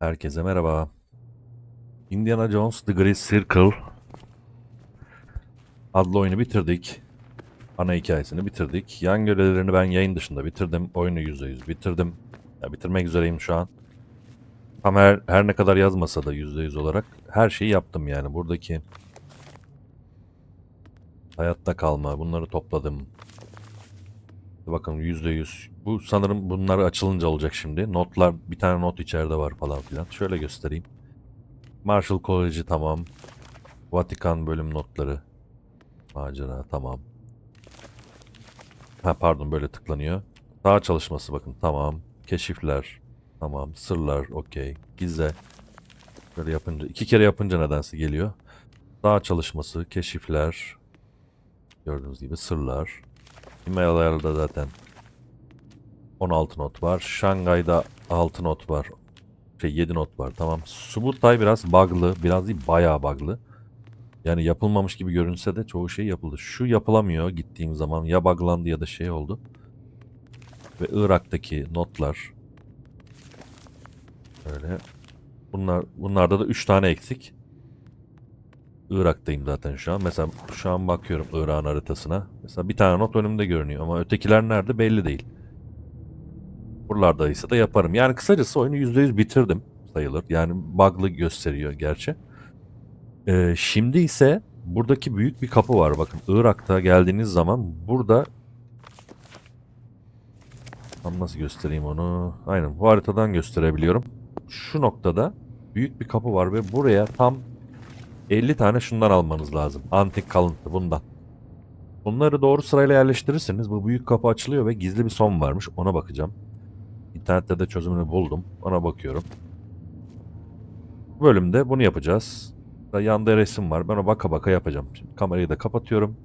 Herkese merhaba. Indiana Jones The Great Circle adlı oyunu bitirdik. Ana hikayesini bitirdik. Yan görevlerini ben yayın dışında bitirdim. Oyunu %100 bitirdim. Ya bitirmek üzereyim şu an. Tam her, her ne kadar yazmasa da %100 olarak her şeyi yaptım yani. Buradaki hayatta kalma bunları topladım. Bakın %100. Bu sanırım bunları açılınca olacak şimdi. Notlar bir tane not içeride var falan filan. Şöyle göstereyim. Marshall College'i tamam. Vatikan bölüm notları. Macera tamam. Ha pardon böyle tıklanıyor. Dağ çalışması bakın tamam. Keşifler tamam. Sırlar okey. Gizle. Böyle yapınca iki kere yapınca nedense geliyor. Dağ çalışması, keşifler. Gördüğünüz gibi sırlar. Himalayalarda zaten 16 not var. Şangay'da 6 not var. Şey 7 not var tamam. Subutay biraz bug'lı. Biraz değil bayağı bug'lı. Yani yapılmamış gibi görünse de çoğu şey yapıldı. Şu yapılamıyor gittiğim zaman. Ya bug'landı ya da şey oldu. Ve Irak'taki notlar. Öyle. Bunlar, bunlarda da 3 tane eksik. Irak'tayım zaten şu an. Mesela şu an bakıyorum Irak'ın haritasına. Mesela bir tane not önümde görünüyor ama ötekiler nerede belli değil. Buralardaysa da yaparım. Yani kısacası oyunu %100 bitirdim sayılır. Yani bug'lı gösteriyor gerçi. Ee, şimdi ise buradaki büyük bir kapı var. Bakın Irak'ta geldiğiniz zaman burada Tam nasıl göstereyim onu? Aynen bu haritadan gösterebiliyorum. Şu noktada büyük bir kapı var ve buraya tam 50 tane şundan almanız lazım. Antik kalıntı bundan. Bunları doğru sırayla yerleştirirseniz bu büyük kapı açılıyor ve gizli bir son varmış. Ona bakacağım. İnternette de çözümünü buldum. Ona bakıyorum. Bu bölümde bunu yapacağız. Da Yanda resim var. Ben o baka baka yapacağım. Şimdi kamerayı da kapatıyorum.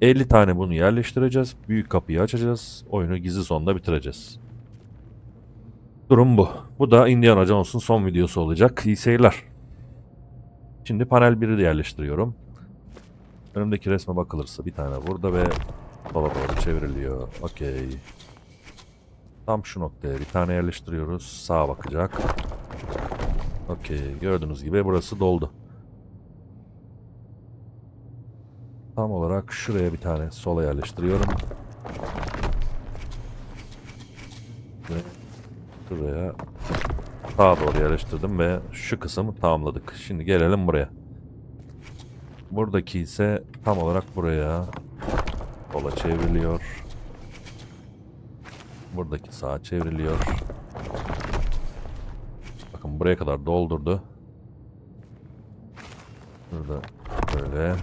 50 tane bunu yerleştireceğiz. Büyük kapıyı açacağız. Oyunu gizli sonda bitireceğiz. Durum bu. Bu da Indiana Jones'un son videosu olacak. İyi seyirler. Şimdi panel 1'i de yerleştiriyorum. Önümdeki resme bakılırsa bir tane burada ve sola doğru çevriliyor. Okey. Tam şu noktaya bir tane yerleştiriyoruz. Sağa bakacak. Okey. Gördüğünüz gibi burası doldu. Tam olarak şuraya bir tane sola yerleştiriyorum. Ve şuraya sağa doğru yerleştirdim ve şu kısmı tamamladık. Şimdi gelelim buraya. Buradaki ise tam olarak buraya sola çevriliyor. Buradaki sağa çevriliyor. Bakın buraya kadar doldurdu. Burada böyle.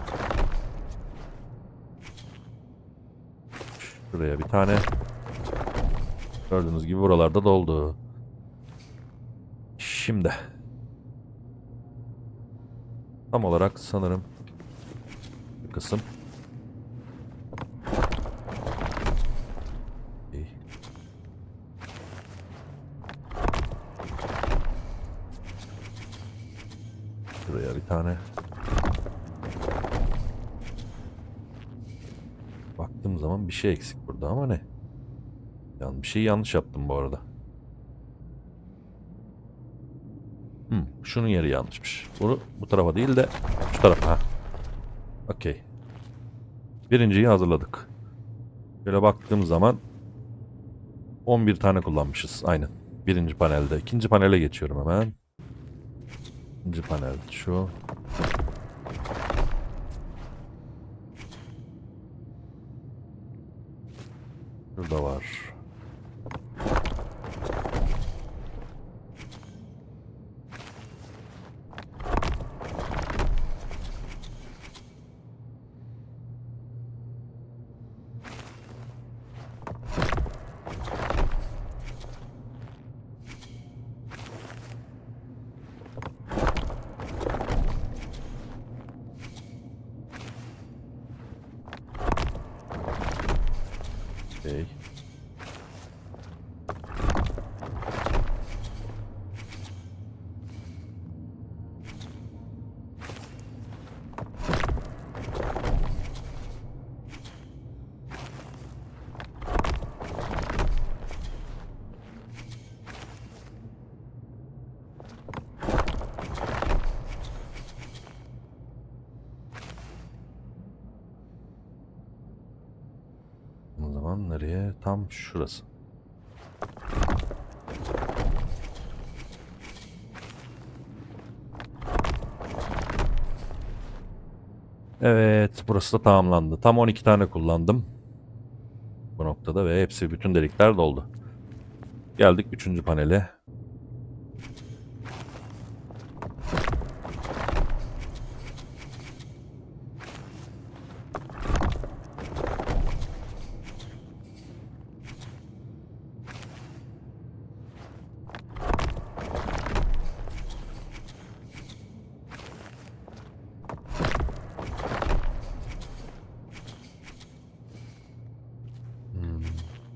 Şuraya bir tane. Gördüğünüz gibi buralarda doldu. Şimdi. Tam olarak sanırım kısım. İyi. Şuraya bir tane. Baktığım zaman bir şey eksik burada ama ne? Yani bir şey yanlış yaptım bu arada. Şunun yeri yanlışmış. Bunu bu tarafa değil de şu tarafa. Okey. Birinciyi hazırladık. Böyle baktığım zaman 11 tane kullanmışız. Aynen. Birinci panelde. İkinci panele geçiyorum hemen. İkinci panel şu. Şurada var. Tam şurası. Evet, burası da tamamlandı. Tam 12 tane kullandım. Bu noktada ve hepsi bütün delikler doldu. Geldik 3. panele.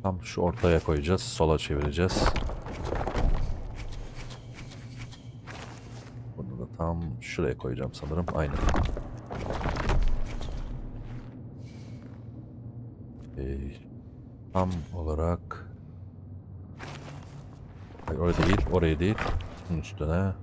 Tam şu ortaya koyacağız. Sola çevireceğiz. Bunu da tam şuraya koyacağım sanırım. Aynen. Ee, tam olarak Hayır, oraya değil, oraya değil. Bunun üstüne.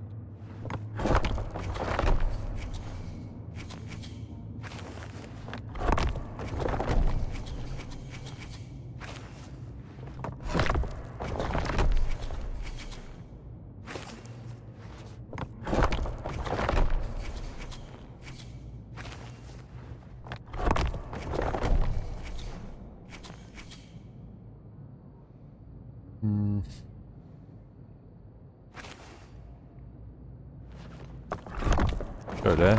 Şöyle.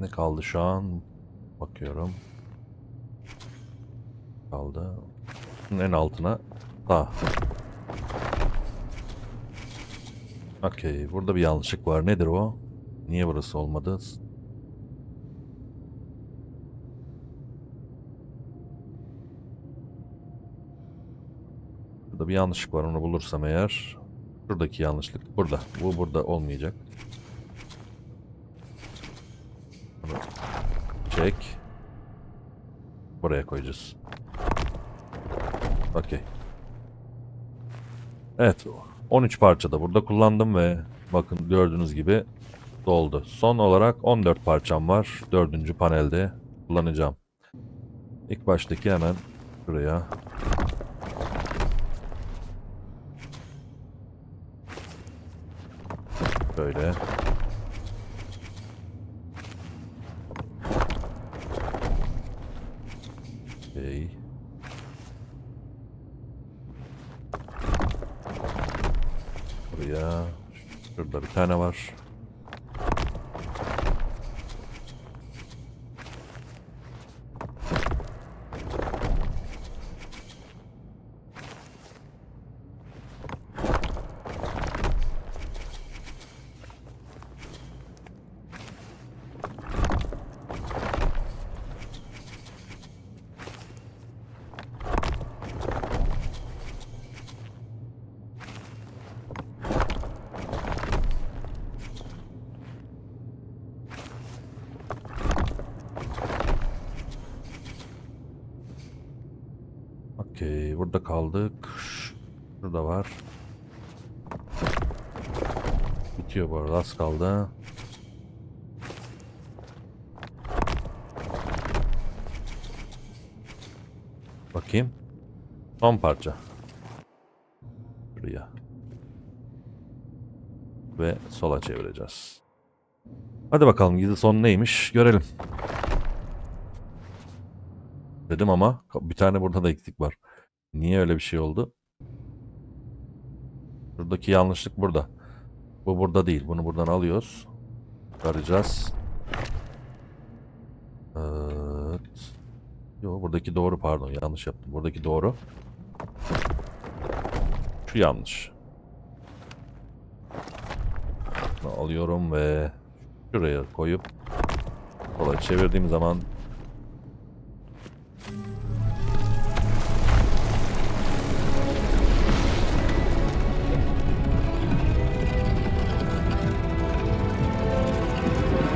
Ne kaldı şu an? Bakıyorum. Kaldı. En altına daha. Okey. Burada bir yanlışlık var. Nedir o? Niye burası olmadı? Burada bir yanlışlık var. Onu bulursam eğer. Şuradaki yanlışlık burada. Bu burada olmayacak. Çek. Buraya koyacağız. Okey. Evet. 13 parça da burada kullandım ve bakın gördüğünüz gibi doldu. Son olarak 14 parçam var. Dördüncü panelde kullanacağım. İlk baştaki hemen şuraya Böyle. Okey. Buraya. Şurada bir tane var. Okey, burada kaldık. Şurada var. Bitiyor bu arada, az kaldı. Bakayım. Son parça. Buraya. Ve sola çevireceğiz. Hadi bakalım gizli son neymiş görelim. Dedim ama bir tane burada da eksik var. Niye öyle bir şey oldu? Buradaki yanlışlık burada. Bu burada değil. Bunu buradan alıyoruz. Arayacağız. Evet. Yo buradaki doğru pardon yanlış yaptım. Buradaki doğru. Şu yanlış. Bunu alıyorum ve şuraya koyup sola çevirdiğim zaman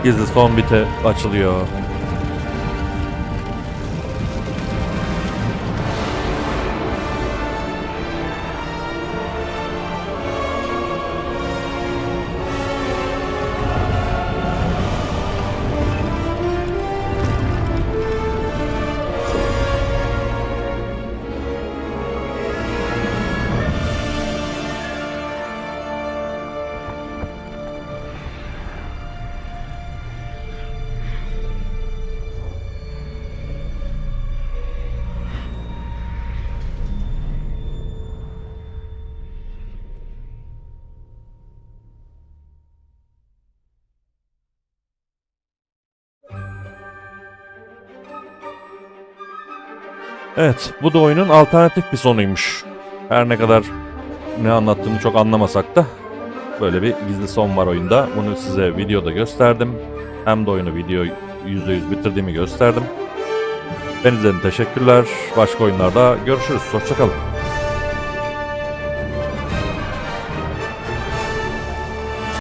Gizli son bite açılıyor. Evet, bu da oyunun alternatif bir sonuymuş. Her ne kadar ne anlattığını çok anlamasak da böyle bir gizli son var oyunda. Bunu size videoda gösterdim. Hem de oyunu video %100 bitirdiğimi gösterdim. Ben izlediğiniz teşekkürler. Başka oyunlarda görüşürüz. Hoşçakalın.